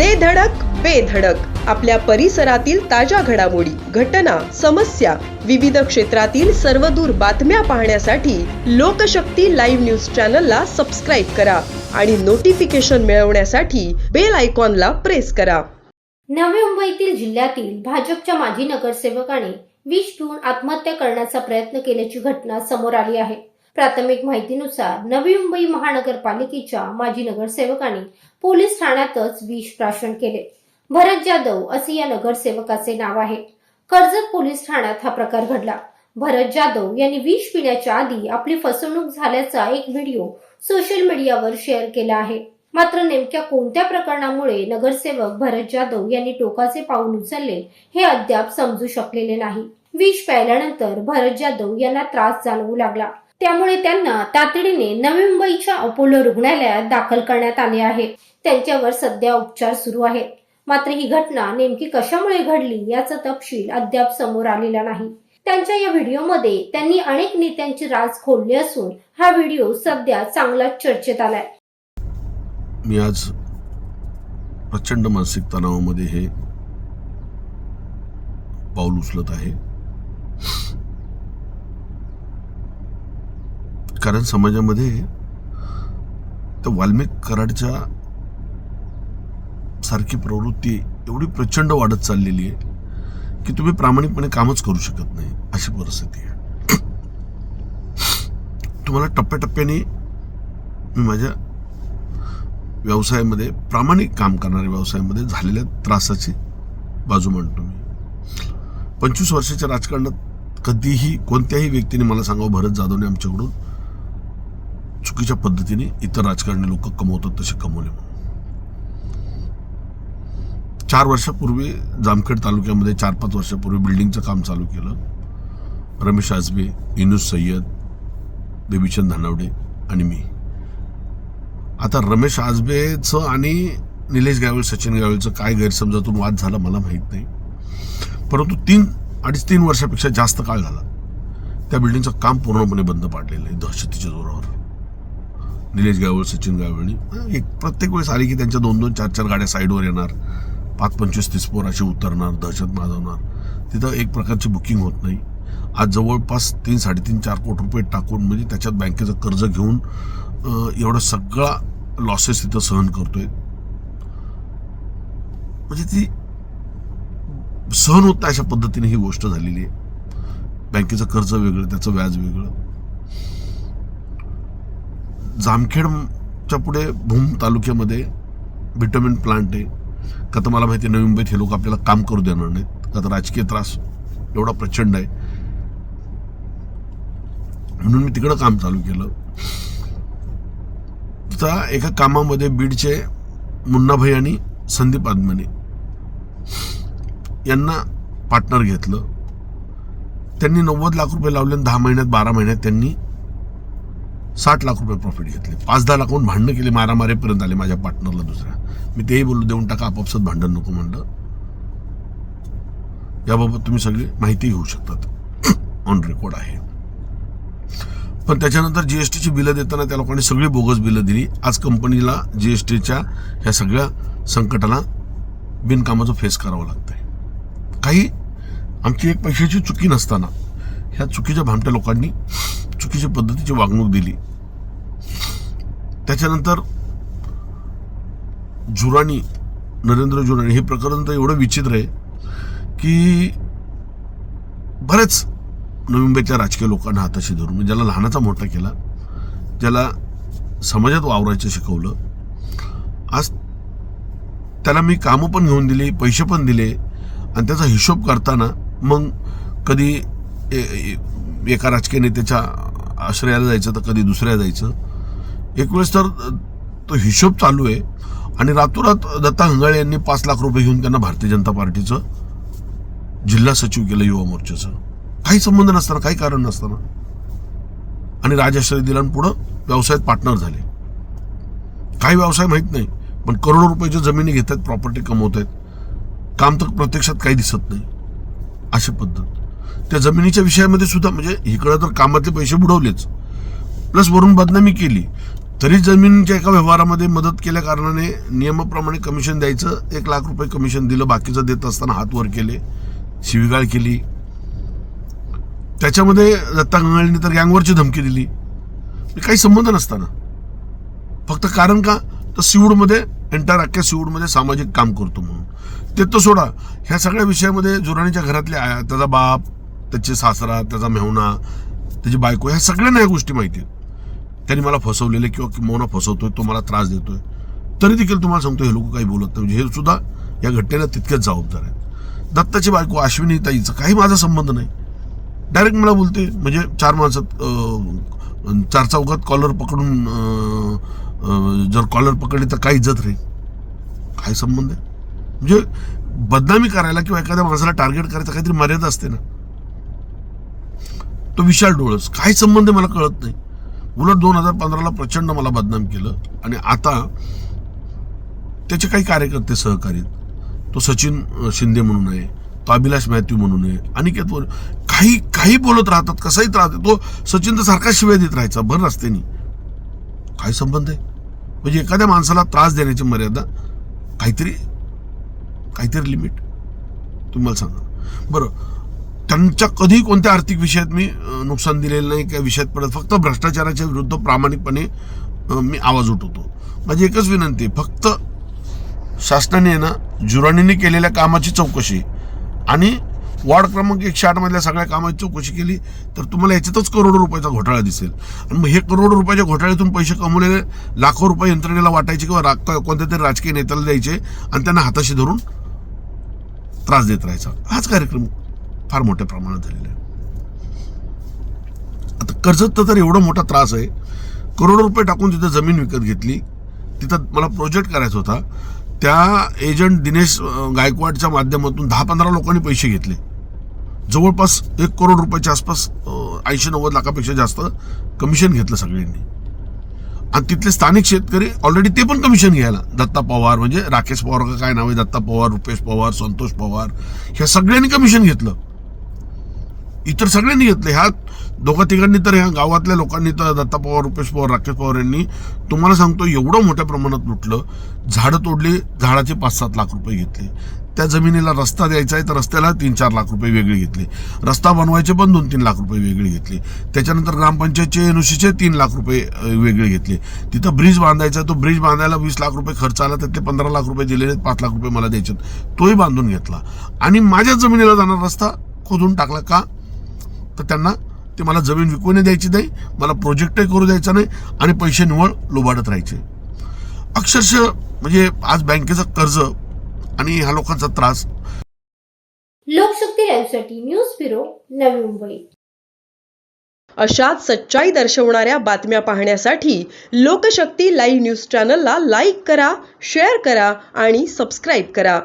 दे धडक बेधडक आपल्या परिसरातील ताज्या घडामोडी घटना समस्या विविध क्षेत्रातील सर्वदूर बातम्या पाहण्यासाठी लोकशक्ती लाईव्ह न्यूज चॅनलला सबस्क्राईब करा आणि नोटिफिकेशन मिळवण्यासाठी बेल आयकॉनला प्रेस करा. नवी मुंबईतील जिल्ह्यातील भाजपच्या माजी नगरसेवकाने विष पिऊन आत्महत्या करण्याचा प्रयत्न केल्याची घटना समोर आली आहे. प्राथमिक माहितीनुसार नवी मुंबई महानगरपालिकेच्या माजी नगरसेवकाने पोलीस ठाण्यातच विष प्राशन केले. भरत जाधव असे या नगरसेवकाचे नाव आहे. कर्जत पोलीस ठाण्यात हा प्रकार घडला. भरत जाधव यांनी विष पिण्याच्या आधी आपली फसवणूक झाल्याचा एक व्हिडिओ सोशल मीडियावर शेअर केला आहे. मात्र नेमक्या कोणत्या प्रकरणामुळे नगरसेवक भरत जाधव यांनी टोकाचे पाऊल उचलले हे अद्याप समजू शकलेले नाही. विष प्यायल्यानंतर भरत जाधव यांना त्रास जाणवू लागला. त्यामुळे त्यांना तातडीने नवी मुंबईच्या अपोलो रुग्णालयात दाखल करण्यात आले आहे. त्यांच्यावर सध्या उपचार सुरू आहेत. मात्र ही घटना नेमकी कशामुळे घडली याचा तपशील अद्याप समोर आलेला नाही. त्यांच्या या व्हिडिओमध्ये त्यांनी अनेक नेत्यांची राज खोलली असून हा व्हिडिओ सध्या चांगलाच चर्चेत आलाय. मी आज प्रचंड मानसिक तणावामध्ये हे पाऊल उचलत आहे. कारण समाजामध्ये त्या वाल्मिक कराडच्या सारखी प्रवृत्ती एवढी प्रचंड वाढत चाललेली आहे की तुम्ही प्रामाणिकपणे कामच करू शकत नाही अशी परिस्थिती आहे. तुम्हाला टप्प्याटप्प्याने मी माझ्या व्यवसायामध्ये प्रामाणिक काम करणाऱ्या व्यवसायामध्ये झालेल्या त्रासाची बाजू मांडतो मी. पंचवीस वर्षाच्या राजकारणात कधीही कोणत्याही व्यक्तीने मला सांगावं भरत जाधवने आमच्याकडून चुकीच्या पद्धतीने इतर राजकारणी लोक कमवतात तसे कमवले म्हणून. चार वर्षापूर्वी जामखेड तालुक्यामध्ये चार पाच वर्षापूर्वी बिल्डिंगचं काम चालू केलं. रमेश आजबे इनुस सय्यद देवीचंद धानावडे आणि मी. आता रमेश आजबेचं आणि निलेश गावळ सचिन गावळचं काय गैरसमजातून वाद झाला मला माहीत नाही. परंतु तीन अडीच तीन वर्षापेक्षा जास्त काळ झाला. त्या बिल्डिंगचं काम पूर्णपणे बंद पाडलेलं आहे दहशतीच्या जोरावर. निलेश गावळ सचिन गावळणी एक प्रत्येक वेळेस आली की त्यांच्या दोन दोन चार चार गाड्या साईडवर येणार. पाच पंचवीस तीस पोर असे उतरणार दहशत माजवणार तिथं एक प्रकारची बुकिंग होत नाही. आज जवळपास तीन साडेतीन चार कोटी रुपये टाकून म्हणजे त्याच्यात बँकेचं कर्ज घेऊन एवढा एवढं सगळा लॉसेस तिथं सहन करतोय. म्हणजे ती सहन होत अशा पद्धतीने ही गोष्ट झालेली आहे. बँकेचं कर्ज वेगळं त्याचं व्याज वेगळं. जामखेडच्या पुढे भूम तालुक्यामध्ये व्हिटॅमिन प्लांट आहे. का तर मला माहिती नवी मुंबईत हे लोक आपल्याला काम करू देणार नाहीत. का तर राजकीय त्रास एवढा प्रचंड आहे. म्हणून मी तिकडं काम चालू केलं. तिथं एका कामामध्ये बीडचे मुन्नाभाई आणि संदीप आदमने यांना पार्टनर घेतलं. त्यांनी नव्वद लाख रुपये लावले आणि दहा महिन्यात बारा महिन्यात त्यांनी साठ लाख रुपये प्रॉफिट घेतले. पाच दहा लाखाहून भांडणं केली मारामारीपर्यंत आले माझ्या पार्टनरला दुसऱ्या. मी तेही बोललो देऊन टाका आपापसात भांडण नको म्हणलं. याबाबत तुम्ही सगळी माहिती घेऊ शकतात. ऑन रेकॉर्ड आहे. पण त्याच्यानंतर जीएसटीची बिलं देताना त्या लोकांनी सगळी बोगस बिलं दिली. आज कंपनीला जीएसटीच्या ह्या सगळ्या संकटाला बिनकामाचं फेस करावं लागतंय. काही आमची एक पैशाची चुकी नसताना ह्या चुकीच्या भामट्या लोकांनी चुकीच्या पद्धतीची वागणूक दिली. त्याच्यानंतर जुराणी नरेंद्र जुराणी हे प्रकरण तर एवढं विचित्र आहे की बरेच नवी मुंबईतल्या राजकीय लोकांना हाताशी धरून म्हणजे ज्याला लहानाचा मोठा केला ज्याला समाजात वावरायचं शिकवलं. आज त्याला मी कामं पण घेऊन दिली पैसे पण दिले आणि त्याचा हिशोब करताना मग कधी ए- एका राजकीय नेत्याच्या आश्रयाला जायचं तर कधी दुसऱ्या जायचं. एक वेळेस तर तो हिशोब चालू आहे. आणि रातोरात दत्ता हंगाळे यांनी पाच लाख रुपये घेऊन त्यांना भारतीय जनता पार्टीचं जिल्हा सचिव केलं युवा मोर्चाचं. काही संबंध नसताना काही कारण नसताना. आणि राजाश्रय दिला पुढं व्यवसायात पार्टनर झाले. काही व्यवसाय माहीत नाही पण करोडो रुपयाच्या जमिनी घेत आहेत प्रॉपर्टी कमवत आहेत काम तर प्रत्यक्षात काही दिसत नाही. अशी पद्धत. त्या जमिनीच्या विषयामध्ये सुद्धा म्हणजे इकडं तर कामातले पैसे बुडवलेच. प्लस वरून बदनामी केली. तरी जमिनीच्या एका व्यवहारामध्ये मदत केल्या कारणाने नियमाप्रमाणे कमिशन द्यायचं एक लाख रुपये कमिशन दिलं बाकीचं देत असताना हात वर केले शिवीगाळ केली. त्याच्यामध्ये दत्ता गंगाळीने तर गँगवरची धमकी दिली. म्हणजे काही संबंध नसताना. फक्त कारण का? तर सिवूडमध्ये एंटायर अख्ख्या सिवूडमध्ये सामाजिक काम करतो म्हणून. ते तर सोडा ह्या सगळ्या विषयामध्ये जुराणीच्या घरातले आया त्याचा बाप त्याचे सासरा त्याचा मेहुणा त्याची बायको ह्या सगळ्यांना ह्या गोष्टी माहिती आहेत. त्यांनी मला फसवलेले किंवा किंवा फसवतोय तो मला त्रास देतोय. तरी देखील तुम्हाला सांगतो हे लोक काही बोलत नाही. म्हणजे हे सुद्धा या घटनेला तितकेच जबाबदार आहेत. दत्ताची बायको अश्विनी ताईचा काही माझा संबंध नाही. डायरेक्ट मला बोलते म्हणजे चार माणसात चार चौकात कॉलर पकडून जर कॉलर पकडली तर काही इज्जत रे? काय संबंध आहे? म्हणजे बदनामी करायला किंवा एखाद्या माणसाला टार्गेट करायचं काहीतरी मर्यादा असते ना. तो विशाल डोळस. काय संबंध आहे मला कळत नाही. उलट दोन हजार पंधराला प्रचंड मला बदनाम केलं आणि आता त्याचे काही कार्यकर्ते सहकारी तो सचिन शिंदे म्हणून आहे तो अभिलाष मॅथ्यू म्हणून आहे अनिकेत वर काही काही बोलत राहतात कसाही त्रास तो सचिन तर सारखा शिवाय देत राहायचा भर रस्त्यानी. काय संबंध आहे? म्हणजे एखाद्या माणसाला त्रास देण्याची मर्यादा काहीतरी काहीतरी लिमिट. तुम्ही मला सांगा बरं त्यांच्या कधी कोणत्या आर्थिक विषयात मी नुकसान दिलेलं नाही किंवा विषयात पडत फक्त भ्रष्टाचाराच्या विरुद्ध प्रामाणिकपणे मी आवाज उठवतो. माझी एकच विनंती आहे, फक्त शासनाने ना जुराणीने केलेल्या कामाची चौकशी आणि वॉर्ड क्रमांक एकशे आठमधल्या सगळ्या कामाची चौकशी केली तर तुम्हाला याच्यातच करोडो रुपयाचा घोटाळा दिसेल. आणि मग हे करोडो रुपयाच्या घोटाळ्यातून पैसे कमवलेले लाखो रुपये यंत्रणेला वाटायचे किंवा रा- कोणत्या तरी राजकीय नेत्याला द्यायचे आणि त्यांना हाताशी धरून त्रास देत राहायचा. हाच कार्यक्रम फार मोठ्या प्रमाणात झालेलं आहे. आता कर्जत तर एवढा मोठा त्रास आहे. करोडो रुपये टाकून तिथं जमीन विकत घेतली. तिथं मला प्रोजेक्ट करायचा होता. त्या एजंट दिनेश गायकवाडच्या माध्यमातून दहा पंधरा लोकांनी पैसे घेतले. जवळपास एक करोड रुपयाच्या आसपास ऐंशी नव्वद लाखापेक्षा जास्त कमिशन घेतलं सगळ्यांनी. आणि तिथले स्थानिक शेतकरी ऑलरेडी ते पण कमिशन घ्यायला. दत्ता पवार म्हणजे राकेश पवार का काय नाव आहे? दत्ता पवार रुपेश पवार संतोष पवार ह्या सगळ्यांनी कमिशन घेतलं. इतर सगळ्यांनी घेतले. ह्या दोघा तिघांनी तर ह्या गावातल्या लोकांनी तर दत्ता पवार रुपेश पवार राकेश पवार यांनी तुम्हाला सांगतो एवढं मोठ्या प्रमाणात लुटलं. झाडं तोडली झाडाचे पाच सात लाख रुपये घेतले. त्या जमिनीला रस्ता द्यायचा आहे तर रस्त्याला तीन चार लाख रुपये वेगळे घेतले. रस्ता बनवायचे पण दोन तीन लाख रुपये वेगळे घेतले. त्याच्यानंतर ग्रामपंचायतचे एनओसीचे तीन लाख रुपये वेगळे घेतले. तिथं ब्रिज बांधायचा तो ब्रिज बांधायला वीस लाख रुपये खर्च आला त्यातले पंधरा लाख रुपये दिलेले पाच लाख रुपये मला द्यायचे तोही बांधून घेतला. आणि माझ्या जमिनीला जाणारा रस्ता खोदून टाकला का? तर त्यांना ते मला जमीन विकून द्यायची नाही मला प्रोजेक्टही करू द्यायचा नाही आणि पैसे निवळ लोबाडत राहायचे. अक्षरशः म्हणजे आज बँकेचं कर्ज आणि ह्या लोकांचा त्रास. लोकशक्ती लाईव्हसाठी न्यूज ब्युरो नवी मुंबई. अशाच सच्चाई दर्शवणाऱ्या बातम्या पाहण्यासाठी लोकशक्ती लाईव्ह न्यूज चॅनलला लाईक करा शेअर करा आणि सबस्क्राईब करा.